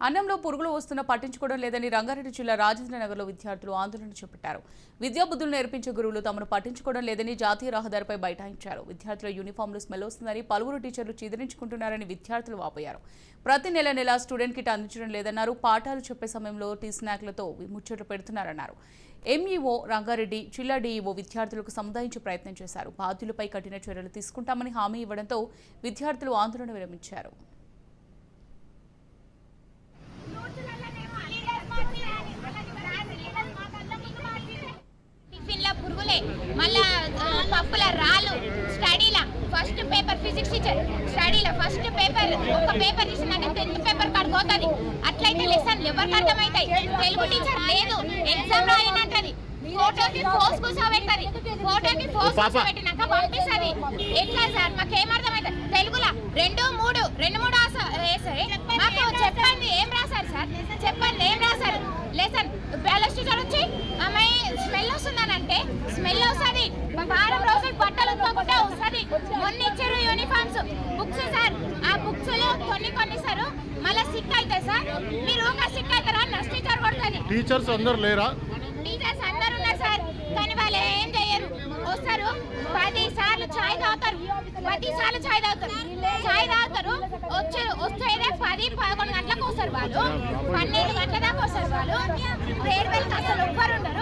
అన్నంలో పురుగులు వస్తున్నా పట్టించుకోవడం లేదని రంగారెడ్డి జిల్లా రాజేంద్ర నగర్లో విద్యార్థులు ఆందోళన చేపట్టారు. విద్యాబుద్ధులు నేర్పించే గురువులు తమను పట్టించుకోవడం లేదని జాతీయ రహదారిపై బైఠాయించారు. విద్యార్థుల యూనిఫామ్లు స్మెల్ వస్తుందని పలువురు టీచర్లు చీదరించుకుంటున్నారని విద్యార్థులు వాపోయారు. ప్రతి నెల నెల స్టూడెంట్ కిట్ అందించడం లేదన్నారు. పాఠాలు చెప్పే సమయంలో టీ స్నాక్లతో ముచ్చట్లు పెడుతున్నారన్నారు. ఎంఈఓ రంగారెడ్డి జిల్లా డీఈఓ విద్యార్థులకు సముదాయించే ప్రయత్నం చేశారు. బాధ్యులపై కఠిన చర్యలు తీసుకుంటామని హామీ ఇవ్వడంతో విద్యార్థులు ఆందోళన విరమించారు టిఫిన్లో పురుగులే మళ్ళా ఆ, పప్పుల రాళ్ళు స్టడీలా ఫస్ట్ పేపర్ ఫిజిక్స్ టీచర్ స్టడీలో ఫస్ట్ పేపర్ ఒక పేపర్ ఇచ్చినాక టెన్త్ పేపర్ కాడ పోతుంది. అట్లయితే లెసన్ ఎవరికి అర్థమవుతాయి? తెలుగు టీచర్ లేదు. ఎగ్జామ్ రాయనంటది. ఫోటోకి ఫోర్స్ కూర్చోబెట్టది ఫోటోకి ఫోర్స్ కూర్చోబెట్టినాక పంపిస్తుంది. ఎట్లా సార్? మాకు ఏమర్థమవుతుంది తెలుగులా? రెండు మూడు రెండు మూడు వేసారు మాకు చెప్పండి ఏం రాశారు సార్? చెప్పండి ఏం రాశారు? లెసన్ బ్యాలెన్స్ టీచర్ వచ్చి అమ్మాయి స్మెల్ వస్తుందనంటే స్మెల్ వస్తుంది బుక్స్ సార్. ఆ బుక్స్లో కొన్ని కొన్ని సార్. మళ్ళీ సిక్ అవుతాయి సార్. మీరు ఊగా సిక్ అవుతారా? నష్ట టీచర్ కొడుతుంది టీచర్స్ అందరు లేరా? టీచర్స్ అందరు ఉన్నారు సార్. కానీ వాళ్ళు ఏం చేయరు. వస్తారు. పది సార్లు చాయ్ తాగుతారు. పది సార్లు చాయ్ తాగుతారు. చాయ్ తాగుతారు. వచ్చి వస్తేనే పది పదకొండు గంటలకు వస్తారు వాళ్ళు. పన్నెండు గంటల దాకా వస్తారు వాళ్ళు. వేరు వేరు అసలు ఎవ్వరు ఉండరు.